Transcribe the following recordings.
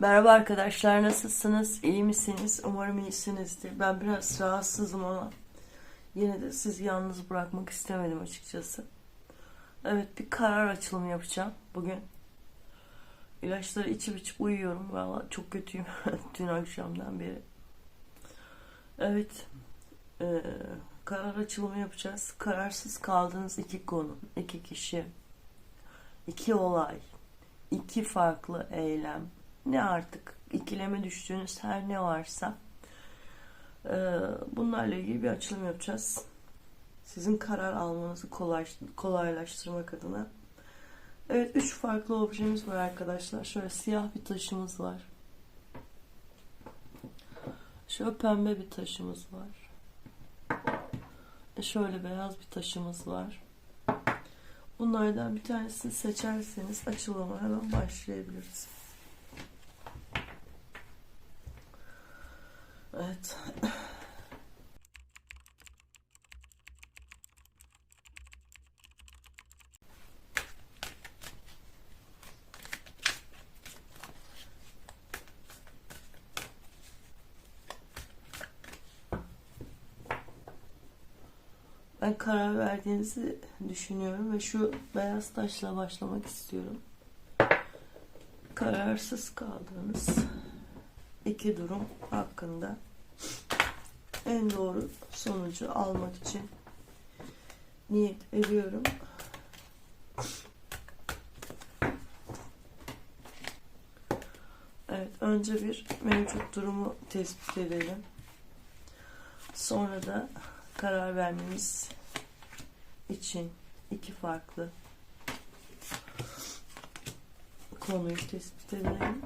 Merhaba arkadaşlar nasılsınız? İyi misiniz? Umarım iyisinizdir. Ben biraz rahatsızım ama yine de sizi yalnız bırakmak istemedim açıkçası. Evet bir karar açılımı yapacağım bugün. İlaçları içip içip uyuyorum. Valla çok kötüyüm dün akşamdan beri. Evet e, karar açılımı yapacağız. Kararsız kaldığınız iki konu, iki kişi, iki olay, iki farklı eylem, ne artık ikileme düştüğünüz her ne varsa e, bunlarla ilgili bir açılım yapacağız. Sizin karar almanızı kolay, kolaylaştırmak adına. Evet, üç farklı objemiz var arkadaşlar. Şöyle siyah bir taşımız var. Şöyle pembe bir taşımız var. E, Şöyle beyaz bir taşımız var. Bunlardan bir tanesini seçerseniz açılıma hemen başlayabiliriz. Evet. Ben karar verdiğinizi düşünüyorum ve şu beyaz taşla başlamak istiyorum. Kararsız kaldığınız iki durum hakkında en doğru sonucu almak için niyet ediyorum. Evet, önce bir mevcut durumu tespit edelim. Sonra da karar vermemiz için iki farklı konuyu tespit edelim.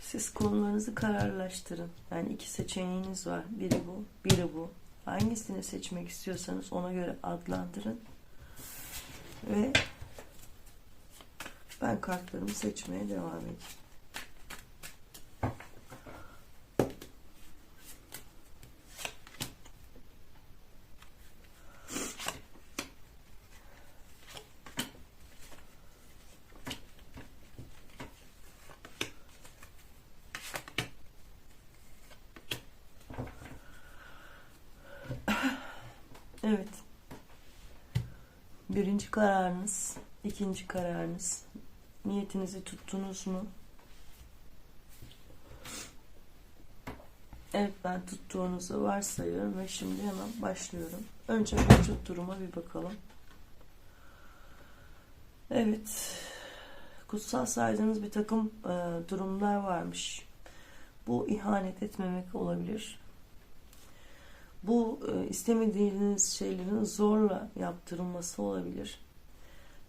Siz konularınızı kararlaştırın. Yani iki seçeneğiniz var. Biri bu, biri bu. Hangisini seçmek istiyorsanız ona göre adlandırın. Ve ben kartlarımı seçmeye devam edeyim. Evet. Birinci kararınız, ikinci kararınız. Niyetinizi tuttunuz mu? Evet ben tuttuğunuzu varsayıyorum ve şimdi hemen başlıyorum. Önce mevcut duruma bir bakalım. Evet. Kutsal saydığınız bir takım e, durumlar varmış. Bu ihanet etmemek olabilir bu e, istemediğiniz şeylerin zorla yaptırılması olabilir.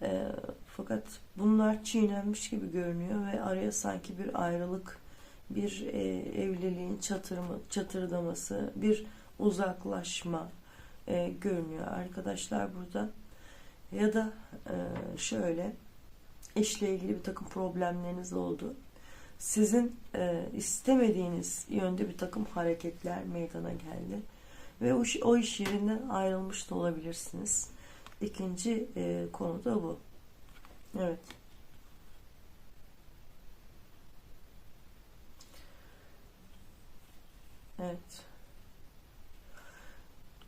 E, fakat bunlar çiğnenmiş gibi görünüyor ve araya sanki bir ayrılık, bir e, evliliğin çatırma, çatırdaması, bir uzaklaşma e, görünüyor arkadaşlar burada. Ya da e, şöyle işle ilgili bir takım problemleriniz oldu. Sizin e, istemediğiniz yönde bir takım hareketler meydana geldi ve o, o iş yerinden ayrılmış da olabilirsiniz. İkinci e, konu da bu. Evet. Evet.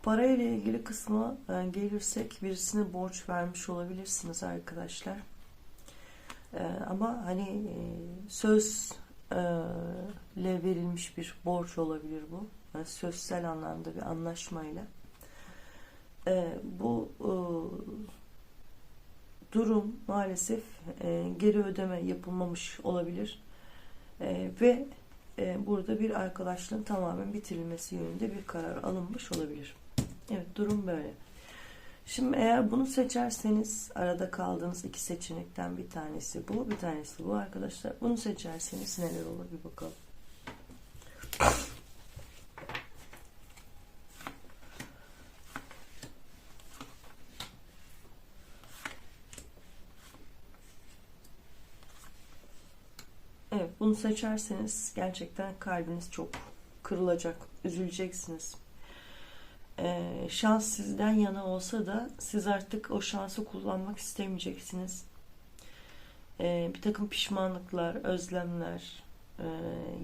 Parayla ilgili kısma e, gelirsek birisine borç vermiş olabilirsiniz arkadaşlar. E, ama hani e, söz e, ile verilmiş bir borç olabilir bu sözsel anlamda bir anlaşmayla e, bu e, durum maalesef e, geri ödeme yapılmamış olabilir e, ve e, burada bir arkadaşlığın tamamen bitirilmesi yönünde bir karar alınmış olabilir. Evet durum böyle. Şimdi eğer bunu seçerseniz arada kaldığınız iki seçenekten bir tanesi bu, bir tanesi bu arkadaşlar. Bunu seçerseniz neler olur bir bakalım. Evet bunu seçerseniz gerçekten kalbiniz çok kırılacak, üzüleceksiniz. Ee, şans sizden yana olsa da siz artık o şansı kullanmak istemeyeceksiniz. e, bir takım pişmanlıklar, özlemler e,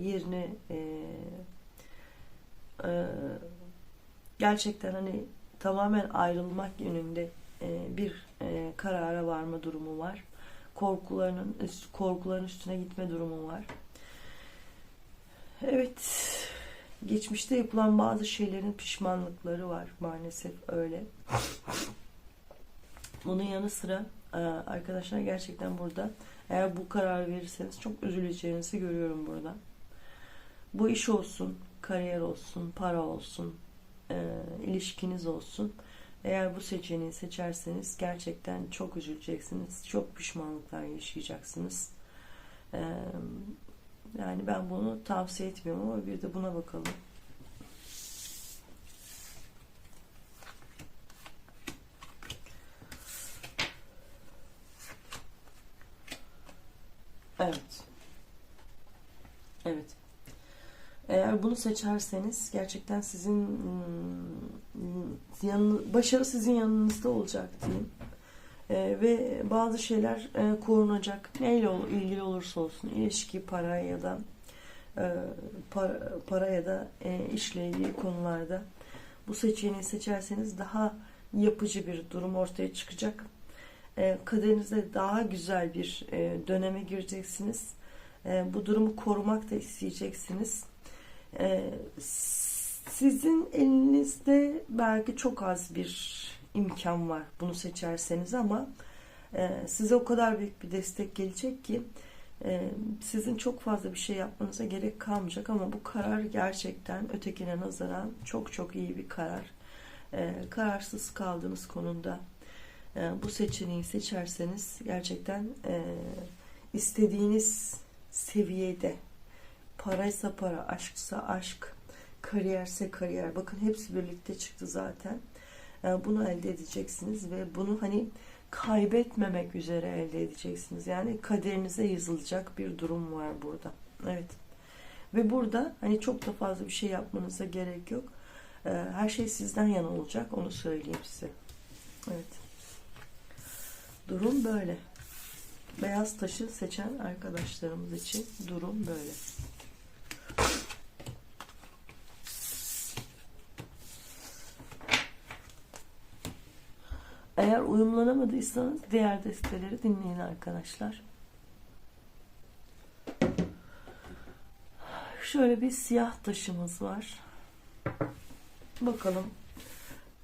yerini e, e, gerçekten hani tamamen ayrılmak yönünde e, bir e, karara varma durumu var. Korkularının üst- korkuların üstüne gitme durumu var. Evet, geçmişte yapılan bazı şeylerin pişmanlıkları var maalesef öyle. Bunun yanı sıra e, arkadaşlar gerçekten burada eğer bu kararı verirseniz çok üzüleceğinizi görüyorum burada. Bu iş olsun, kariyer olsun, para olsun, e, ilişkiniz olsun. Eğer bu seçeneği seçerseniz gerçekten çok üzüleceksiniz. Çok pişmanlıklar yaşayacaksınız. Yani ben bunu tavsiye etmiyorum ama bir de buna bakalım. Evet. Evet. Eğer bunu seçerseniz gerçekten sizin hmm, başarı sizin yanınızda olacak diyeyim. Ee, ve bazı şeyler e, korunacak. Neyle ilgili olursa olsun ilişki, para ya da e, para, para ya da e, işle ilgili konularda bu seçeneği seçerseniz daha yapıcı bir durum ortaya çıkacak. E, kaderinizde daha güzel bir e, döneme gireceksiniz. E, bu durumu korumak da isteyeceksiniz. E, sizin elinizde belki çok az bir imkan var bunu seçerseniz ama e, size o kadar büyük bir destek gelecek ki e, sizin çok fazla bir şey yapmanıza gerek kalmayacak ama bu karar gerçekten ötekine nazaran çok çok iyi bir karar. E, kararsız kaldığınız konumda e, bu seçeneği seçerseniz gerçekten istediğiniz seviyede paraysa para, aşksa aşk, kariyerse kariyer. Bakın hepsi birlikte çıktı zaten. E, bunu elde edeceksiniz ve bunu hani kaybetmemek üzere elde edeceksiniz. Yani kaderinize yazılacak bir durum var burada. Evet. Ve burada hani çok da fazla bir şey yapmanıza gerek yok. E, her şey sizden yana olacak. Onu söyleyeyim size. Evet. Durum böyle. Beyaz taşı seçen arkadaşlarımız için durum böyle. Eğer uyumlanamadıysanız diğer desteleri dinleyin arkadaşlar. Şöyle bir siyah taşımız var. Bakalım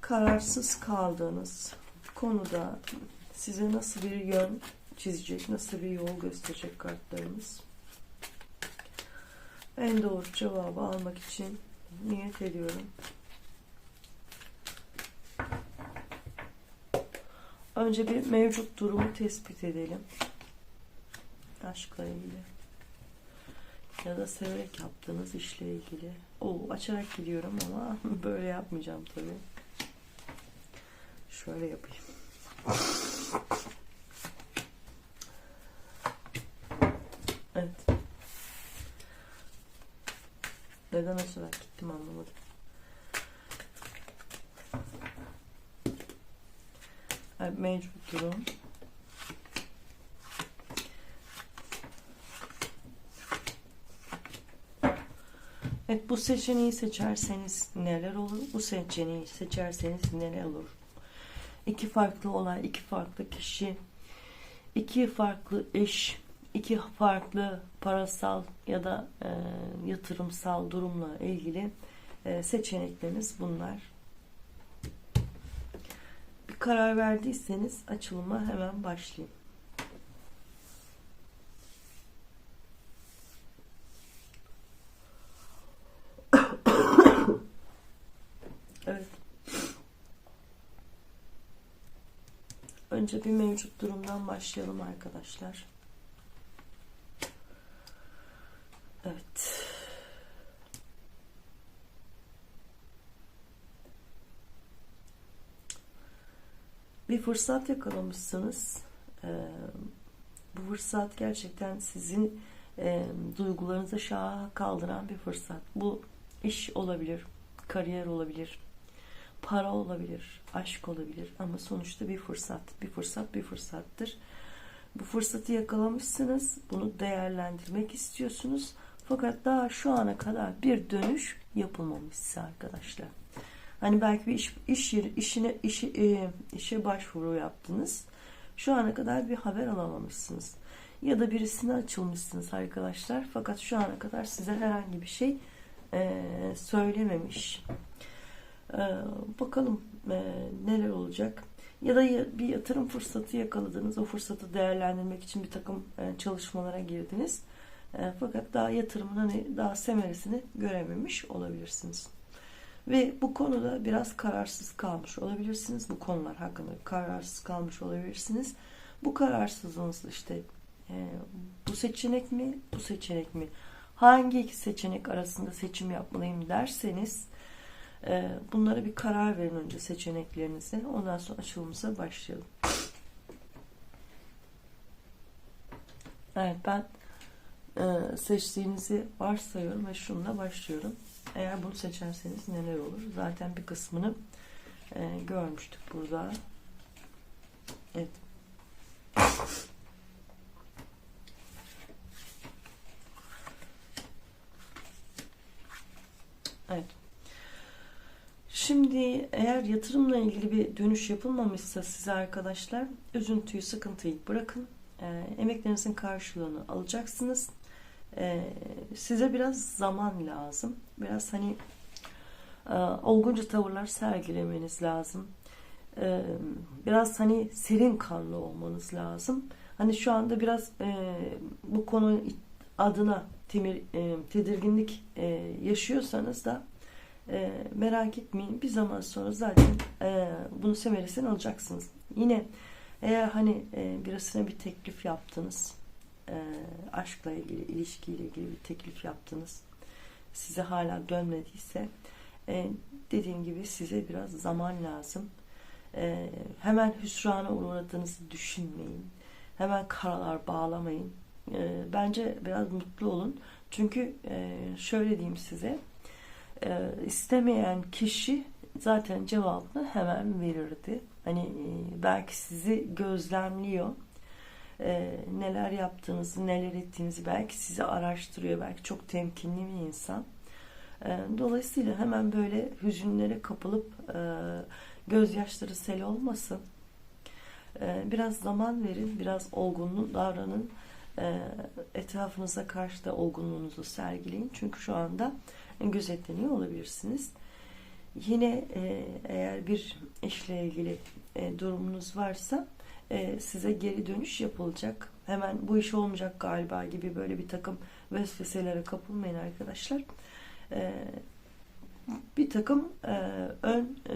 kararsız kaldığınız konuda size nasıl bir yön çizecek, nasıl bir yol gösterecek kartlarımız. En doğru cevabı almak için niyet ediyorum. Önce bir mevcut durumu tespit edelim. Aşkla ilgili. Ya da severek yaptığınız işle ilgili. Oo, açarak gidiyorum ama böyle yapmayacağım tabii. Şöyle yapayım. Evet. Neden açarak gittim anlamadım. Mevcut durum. Evet bu seçeneği seçerseniz neler olur? Bu seçeneği seçerseniz neler olur? İki farklı olay, iki farklı kişi, iki farklı iş, iki farklı parasal ya da e, yatırımsal durumla ilgili e, seçenekleriniz bunlar. Karar verdiyseniz açılıma hemen başlayayım. evet. Önce bir mevcut durumdan başlayalım arkadaşlar. Evet. Bir fırsat yakalamışsınız. Ee, bu fırsat gerçekten sizin e, duygularınızı şaha kaldıran bir fırsat. Bu iş olabilir, kariyer olabilir, para olabilir, aşk olabilir ama sonuçta bir fırsat. Bir fırsat bir fırsattır. Bu fırsatı yakalamışsınız. Bunu değerlendirmek istiyorsunuz. Fakat daha şu ana kadar bir dönüş yapılmamış size arkadaşlar. Hani belki bir iş, iş yeri, işine, işi, e, işe başvuru yaptınız. Şu ana kadar bir haber alamamışsınız. Ya da birisine açılmışsınız arkadaşlar. Fakat şu ana kadar size herhangi bir şey e, söylememiş. E, bakalım e, neler olacak. Ya da bir yatırım fırsatı yakaladınız. O fırsatı değerlendirmek için bir takım e, çalışmalara girdiniz. E, fakat daha yatırımın hani daha semeresini görememiş olabilirsiniz. Ve bu konuda biraz kararsız kalmış olabilirsiniz. Bu konular hakkında kararsız kalmış olabilirsiniz. Bu kararsızlığınız işte e, bu seçenek mi, bu seçenek mi? Hangi iki seçenek arasında seçim yapmalıyım derseniz e, bunlara bir karar verin önce seçeneklerinizi. Ondan sonra açılımıza başlayalım. Evet ben e, seçtiğinizi varsayıyorum ve şununla başlıyorum. Eğer bunu seçerseniz neler olur? Zaten bir kısmını e, görmüştük burada. Evet. Evet. Şimdi eğer yatırımla ilgili bir dönüş yapılmamışsa size arkadaşlar üzüntüyü, sıkıntıyı bırakın. E, emeklerinizin karşılığını alacaksınız. E, size biraz zaman lazım. Biraz hani e, olgunca tavırlar sergilemeniz lazım. E, biraz hani serin kanlı olmanız lazım. Hani şu anda biraz e, bu konu adına temir, e, tedirginlik yaşıyorsanız da merak etmeyin. Bir zaman sonra zaten e, bunu semeresini alacaksınız. Yine eğer hani e, birasına bir teklif yaptınız, e, aşkla ilgili, ilişkiyle ilgili bir teklif yaptınız, size hala dönmediyse e, dediğim gibi size biraz zaman lazım. E, hemen hüsrana uğradığınızı düşünmeyin. Hemen karalar bağlamayın. E, bence biraz mutlu olun. Çünkü e, şöyle diyeyim size, e, istemeyen kişi zaten cevabını hemen verirdi. Hani e, belki sizi gözlemliyor. E, neler yaptığınızı, neler ettiğinizi belki sizi araştırıyor. Belki çok temkinli bir insan. E, dolayısıyla hemen böyle hüzünlere kapılıp e, gözyaşları sel olmasın. E, biraz zaman verin, biraz olgunluk davranın. E, etrafınıza karşı da olgunluğunuzu sergileyin. Çünkü şu anda gözetleniyor olabilirsiniz. Yine e, eğer bir işle ilgili e, durumunuz varsa e, size geri dönüş yapılacak. Hemen bu iş olmayacak galiba gibi böyle bir takım vesveselere kapılmayın arkadaşlar. E, bir takım e, ön e,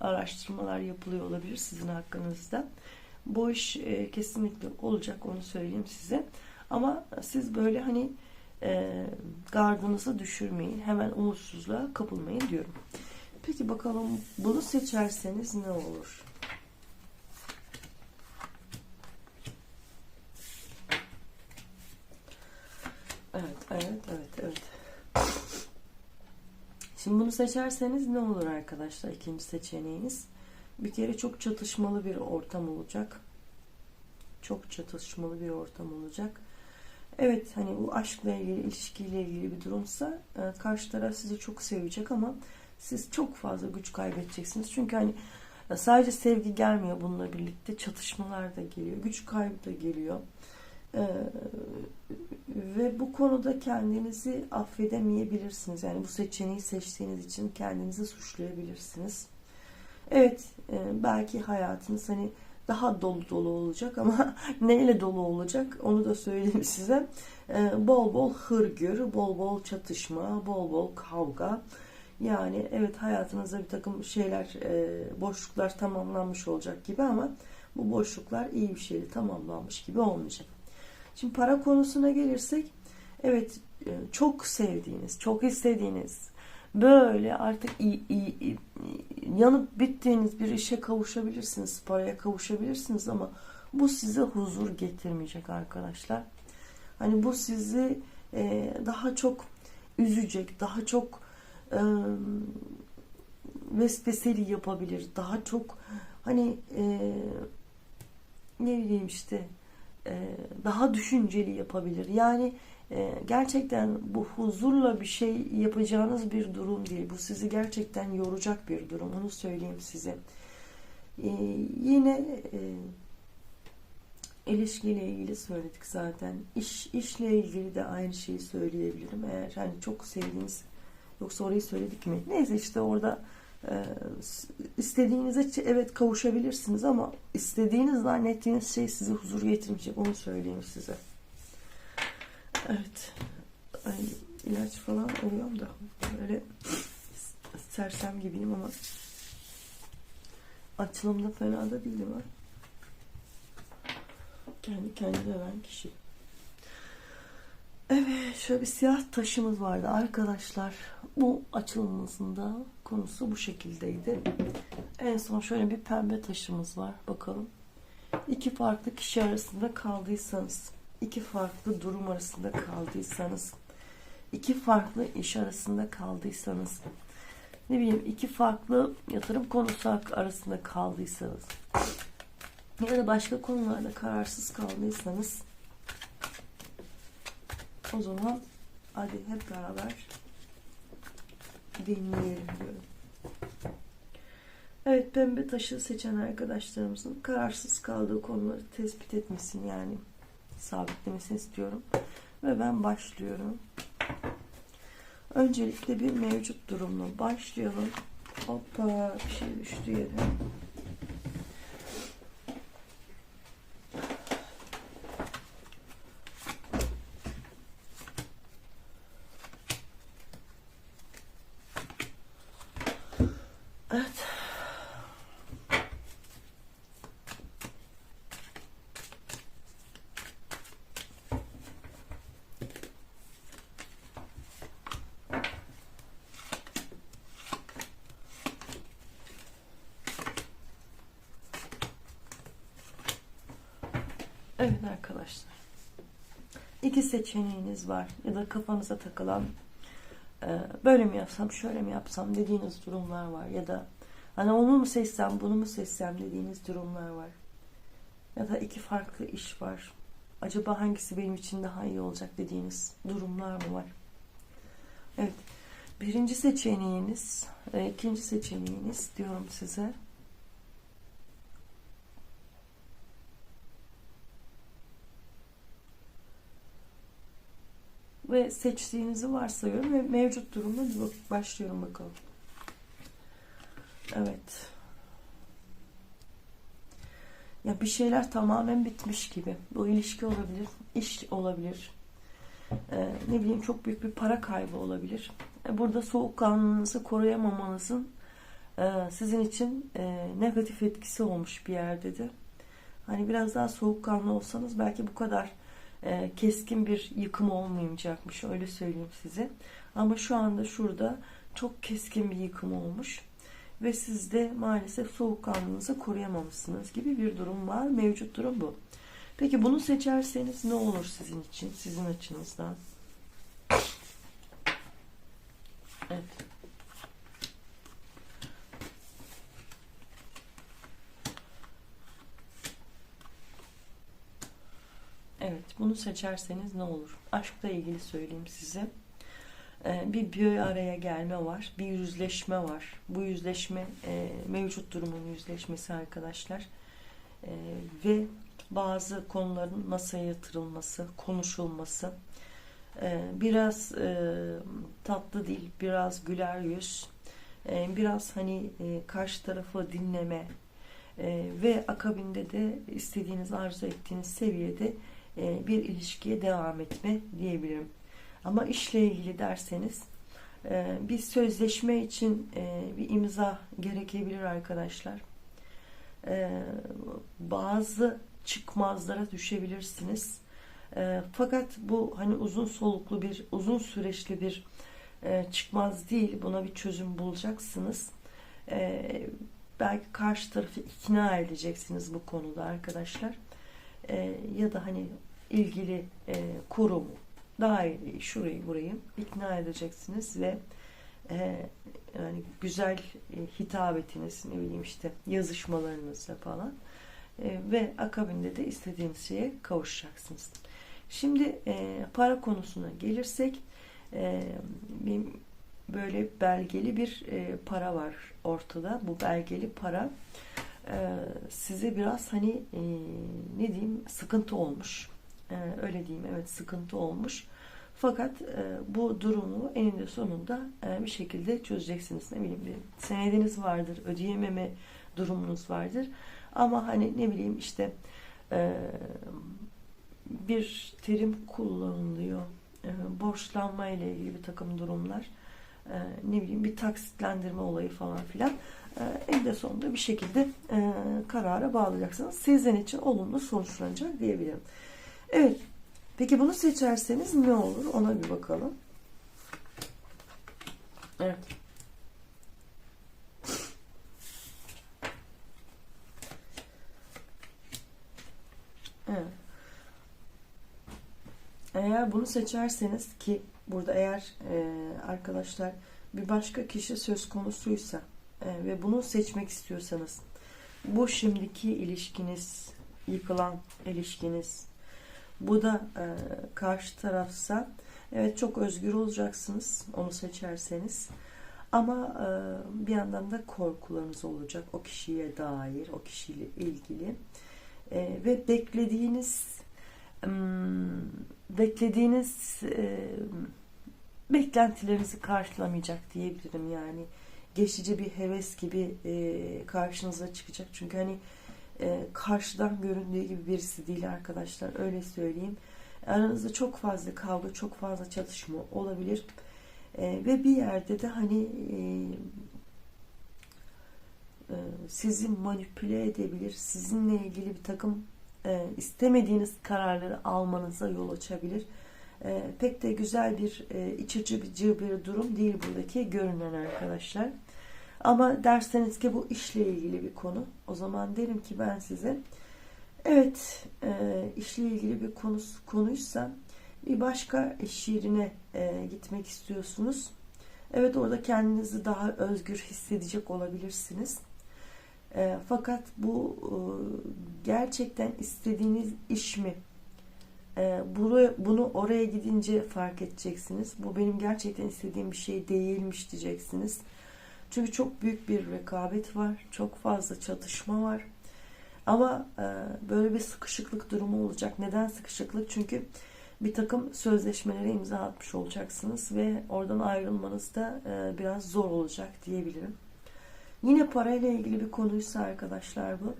araştırmalar yapılıyor olabilir sizin hakkınızda. Bu iş e, kesinlikle olacak onu söyleyeyim size. Ama siz böyle hani e, gardınızı düşürmeyin. Hemen umutsuzluğa kapılmayın diyorum. Peki bakalım bunu seçerseniz ne olur? Evet, evet, evet, evet. Şimdi seçerseniz ne olur arkadaşlar? İkinci seçeneğiniz. Bir kere çok çatışmalı bir ortam olacak. Çok çatışmalı bir ortam olacak Evet hani bu aşkla ilgili, ilişkiyle ilgili bir durumsa e, karşı taraf sizi çok sevecek ama siz çok fazla güç kaybedeceksiniz. Çünkü hani sadece sevgi gelmiyor bununla birlikte çatışmalar da geliyor, güç kaybı da geliyor. Ee, ve bu konuda kendinizi affedemeyebilirsiniz. Yani bu seçeneği seçtiğiniz için kendinizi suçlayabilirsiniz. Evet, e, belki hayatınız hani daha dolu dolu olacak ama neyle dolu olacak onu da söyleyeyim size. Ee, bol bol hırgür, bol bol çatışma, bol bol kavga. Yani evet hayatınızda bir takım şeyler, e, boşluklar tamamlanmış olacak gibi ama bu boşluklar iyi bir şeyle tamamlanmış gibi olmayacak. Şimdi para konusuna gelirsek, evet e, çok sevdiğiniz, çok istediğiniz, böyle artık iyi, iyi, iyi, yanıp bittiğiniz bir işe kavuşabilirsiniz, paraya kavuşabilirsiniz ama bu size huzur getirmeyecek arkadaşlar. Hani bu sizi e, daha çok üzecek, daha çok e, vesveseli yapabilir, daha çok hani e, ne bileyim işte daha düşünceli yapabilir. Yani e, gerçekten bu huzurla bir şey yapacağınız bir durum değil. Bu sizi gerçekten yoracak bir durum. Onu söyleyeyim size. E, yine e, ilişkiyle ilgili söyledik zaten. İş işle ilgili de aynı şeyi söyleyebilirim. Eğer hani çok sevdiğiniz yoksa orayı söyledik mi? Neyse işte orada e, istediğinize evet kavuşabilirsiniz ama istediğiniz zannettiğiniz şey size huzur getirmeyecek. Onu söyleyeyim size. Evet. Ay, ilaç falan alıyorum da böyle sersem gibiyim ama açılımda fena da değilim ha. Kendi kendine veren kişi. Evet şöyle bir siyah taşımız vardı arkadaşlar. Bu açılımımızın da konusu bu şekildeydi. En son şöyle bir pembe taşımız var. Bakalım. İki farklı kişi arasında kaldıysanız, iki farklı durum arasında kaldıysanız, iki farklı iş arasında kaldıysanız, ne bileyim iki farklı yatırım konusu arasında kaldıysanız ya da başka konularda kararsız kaldıysanız o zaman hadi hep beraber dinleyelim. Evet pembe taşı seçen arkadaşlarımızın kararsız kaldığı konuları tespit etmesini yani sabitlemesini istiyorum. Ve ben başlıyorum. Öncelikle bir mevcut durumla başlayalım. Hoppa bir şey düştü yere. Evet arkadaşlar. İki seçeneğiniz var ya da kafanıza takılan e, böyle mi yapsam şöyle mi yapsam dediğiniz durumlar var ya da hani onu mu seçsem bunu mu seçsem dediğiniz durumlar var. Ya da iki farklı iş var. Acaba hangisi benim için daha iyi olacak dediğiniz durumlar mı var? Evet. Birinci seçeneğiniz e, ikinci seçeneğiniz diyorum size ve seçtiğinizi varsayıyorum ve mevcut durumda başlıyorum bakalım. Evet. Ya bir şeyler tamamen bitmiş gibi. Bu ilişki olabilir, iş olabilir. Ee, ne bileyim çok büyük bir para kaybı olabilir. Ee, burada soğukkanlılığınızı koruyamamanızın e, sizin için e, negatif etkisi olmuş bir yerde de. Hani biraz daha soğukkanlı olsanız belki bu kadar e, keskin bir yıkım olmayacakmış öyle söyleyeyim size. Ama şu anda şurada çok keskin bir yıkım olmuş ve siz de maalesef soğukkanlılığınızı koruyamamışsınız gibi bir durum var. Mevcut durum bu. Peki bunu seçerseniz ne olur sizin için, sizin açınızdan? Evet. Evet, bunu seçerseniz ne olur? Aşkla ilgili söyleyeyim size. Ee, bir bir araya gelme var, bir yüzleşme var. Bu yüzleşme e, mevcut durumun yüzleşmesi arkadaşlar. E, ve bazı konuların masaya yatırılması, konuşulması. E, biraz e, tatlı değil, biraz güler yüz, biraz hani e, karşı tarafı dinleme ve akabinde de istediğiniz, arzu ettiğiniz seviyede e, bir ilişkiye devam etme diyebilirim. Ama işle ilgili derseniz e, bir sözleşme için e, bir imza gerekebilir arkadaşlar. Bazı çıkmazlara düşebilirsiniz. Fakat bu hani uzun soluklu bir, uzun süreçli bir çıkmaz değil. Buna bir çözüm bulacaksınız. Belki karşı tarafı ikna edeceksiniz bu konuda arkadaşlar e, ya da hani ilgili e, kurum, daire, şurayı burayı ikna edeceksiniz ve e, yani güzel e, hitabetiniz, ne bileyim işte yazışmalarınızda falan E, ve akabinde de istediğiniz şeye kavuşacaksınız. Şimdi e, para konusuna gelirsek e, bir, böyle belgeli bir e, para var ortada. Bu belgeli para e, size biraz hani e, ne diyeyim sıkıntı olmuş. E, öyle diyeyim evet sıkıntı olmuş. Fakat e, bu durumu eninde sonunda e, bir şekilde çözeceksiniz. Ne bileyim bir senediniz vardır, ödeyememe durumunuz vardır. Ama hani ne bileyim işte bir terim kullanılıyor. Borçlanma ile ilgili bir takım durumlar. Ne bileyim bir taksitlendirme olayı falan filan. E, eninde sonunda bir şekilde e, karara bağlayacaksınız. Sizin için olumlu sonuçlanacak diyebilirim. Evet. Peki bunu seçerseniz ne olur? Ona bir bakalım. Evet. Evet. Eğer bunu seçerseniz ki burada eğer e, arkadaşlar bir başka kişi söz konusuysa ve bunu seçmek istiyorsanız bu şimdiki ilişkiniz, yıkılan ilişkiniz, bu da e, karşı tarafsa evet çok özgür olacaksınız onu seçerseniz. Ama e, bir yandan da korkularınız olacak o kişiye dair, o kişiyle ilgili. E, ve beklediğiniz beklediğiniz e, beklentilerinizi karşılamayacak diyebilirim yani geçici bir heves gibi e, karşınıza çıkacak. Çünkü hani e, karşıdan göründüğü gibi birisi değil arkadaşlar öyle söyleyeyim. Aranızda çok fazla kavga çok fazla çatışma olabilir. E, ve bir yerde de hani e, e, sizi manipüle edebilir sizinle ilgili bir takım e, istemediğiniz kararları almanıza yol açabilir. E, pek de güzel bir e, iç açıcı bir durum değil buradaki görünen arkadaşlar. Ama derseniz ki bu işle ilgili bir konu. O zaman derim ki ben size evet e, işle ilgili bir konu, konuysa bir başka iş yerine e, gitmek istiyorsunuz. Evet orada kendinizi daha özgür hissedecek olabilirsiniz. E, fakat bu e, gerçekten istediğiniz iş mi? E, bunu, bunu oraya gidince fark edeceksiniz. Bu benim gerçekten istediğim bir şey değilmiş diyeceksiniz. Çünkü çok büyük bir rekabet var. Çok fazla çatışma var. Ama e, böyle bir sıkışıklık durumu olacak. Neden sıkışıklık? Çünkü bir takım sözleşmelere imza atmış olacaksınız ve oradan ayrılmanız da e, biraz zor olacak diyebilirim. Yine parayla ilgili bir konuysa arkadaşlar bu.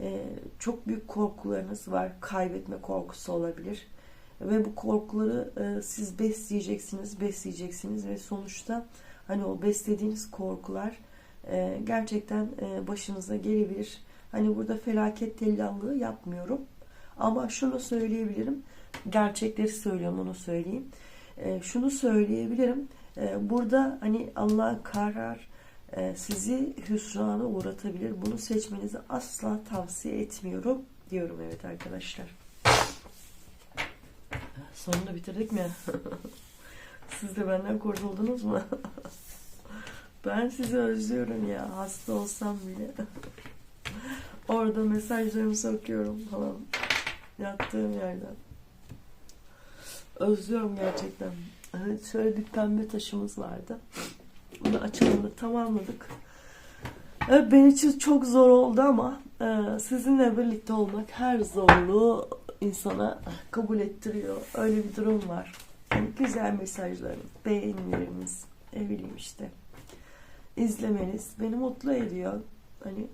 Ee, çok büyük korkularınız var. Kaybetme korkusu olabilir. Ve bu korkuları e, siz besleyeceksiniz, besleyeceksiniz ve sonuçta hani o beslediğiniz korkular e, gerçekten e, başınıza gelebilir. Hani burada felaket tellallığı yapmıyorum. Ama şunu söyleyebilirim. Gerçekleri söylüyorum onu söyleyeyim. Şunu söyleyebilirim. Burada hani Allah karar sizi hüsrana uğratabilir. Bunu seçmenizi asla tavsiye etmiyorum diyorum evet arkadaşlar. Sonunda bitirdik mi? Siz de benden kurtuldunuz mu? ben sizi özlüyorum ya. Hasta olsam bile. Orada mesajlarımı okuyorum falan. Yattığım yerden. Özlüyorum gerçekten. Hani şöyle bir pembe taşımız vardı. Bunu açılımını tamamladık. Evet, benim için çok zor oldu ama e, sizinle birlikte olmak her zorluğu insana kabul ettiriyor. Öyle bir durum var. Yani güzel mesajlarınız, beğenileriniz, ne bileyim işte izlemeniz beni mutlu ediyor. Hani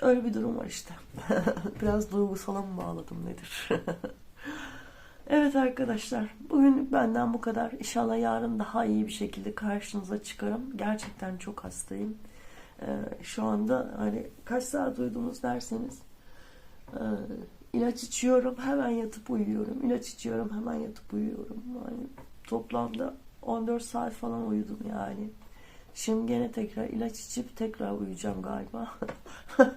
öyle bir durum var işte. Biraz duygusala mı bağladım nedir? Evet arkadaşlar bugün benden bu kadar. İnşallah yarın daha iyi bir şekilde karşınıza çıkarım. Gerçekten çok hastayım. Ee, şu anda hani kaç saat uyudunuz derseniz e, ilaç içiyorum hemen yatıp uyuyorum. İlaç içiyorum hemen yatıp uyuyorum. Yani toplamda 14 saat falan uyudum yani. Şimdi gene tekrar ilaç içip tekrar uyuyacağım galiba.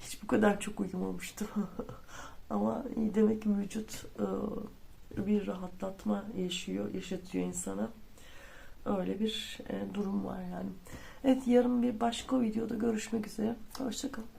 Hiç bu kadar çok uyumamıştım. Ama demek ki vücut e, bir rahatlatma yaşıyor, yaşatıyor insana. Öyle bir e, durum var yani. Evet yarın bir başka videoda görüşmek üzere. Hoşçakalın.